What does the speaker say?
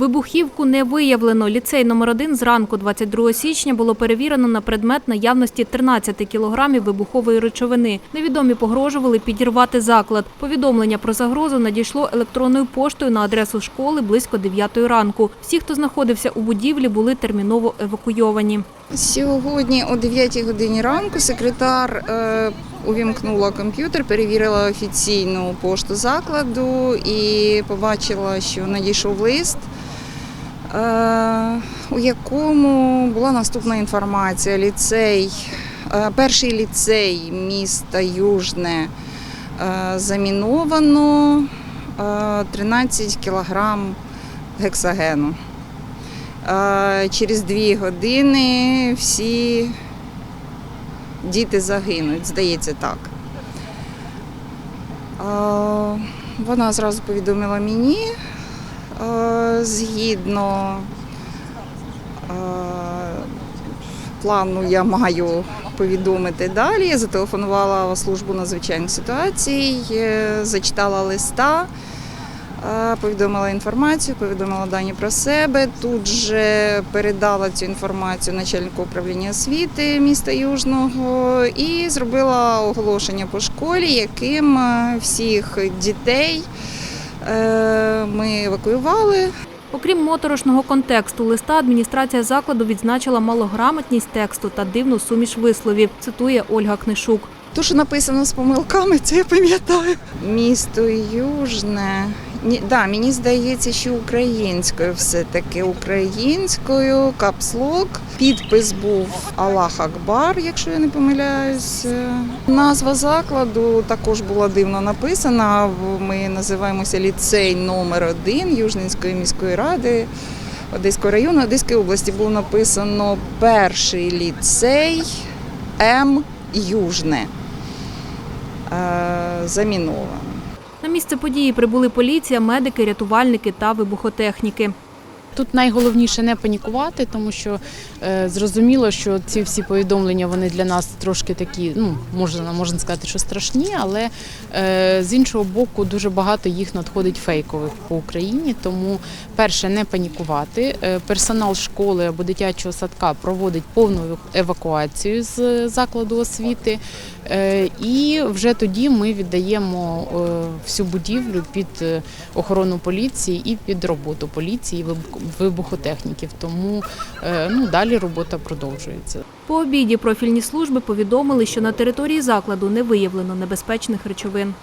Вибухівку не виявлено. Ліцей номер 1 зранку 22 січня було перевірено на предмет наявності 13 кілограмів вибухової речовини. Невідомі погрожували підірвати заклад. Повідомлення про загрозу надійшло електронною поштою на адресу школи близько 9 ранку. Всі, хто знаходився у будівлі, були терміново евакуйовані. Сьогодні о 9 годині ранку секретар е, увімкнула комп'ютер, перевірила офіційну пошту закладу і побачила, що надійшов лист, у якому була наступна інформація. Ліцей, е, перший ліцей міста Южне е, заміновано е, 13 кілограм гексагену. Е, Через дві години всі діти загинуть, здається так. Е, Вона зразу повідомила мені, е, згідно е, плану я маю повідомити далі. Я зателефонувала у службу надзвичайних ситуацій, е, зачитала листа. Е, Повідомила інформацію, повідомила дані про себе. Тут же передала цю інформацію начальнику управління освіти міста Южного і зробила оголошення по школі, яким е, всіх дітей е, ми евакуювали. Окрім моторошного контексту листа, адміністрація закладу відзначила малограмотність тексту та дивну суміш висловів, цитує Ольга Книшук. То, що написано з помилками, це я пам'ятаю. Місто Южне. Ні, да, мені здається, що українською все-таки українською, капслок. Підпис був Аллах Акбар, якщо я не помиляюсь. Назва закладу також була дивно написана. Ми називаємося ліцей номер 1 Южненської міської ради. Одеського району Одеської області було написано перший ліцей М Южне. Е, Заміновано. На місце події прибули поліція, медики, рятувальники та вибухотехніки. Тут найголовніше не панікувати, тому що е, зрозуміло, що ці всі повідомлення вони для нас трошки такі, ну можна можна сказати, що страшні, але е, з іншого боку, дуже багато їх надходить фейкових по Україні. Тому перше не панікувати. Е, персонал школи або дитячого садка проводить повну евакуацію з закладу освіти. Е, І вже тоді ми віддаємо е, всю будівлю під е, охорону поліції і під роботу поліції вибухотехніків. Тому е, ну, далі робота продовжується. По обіді профільні служби повідомили, що на території закладу не виявлено небезпечних речовин.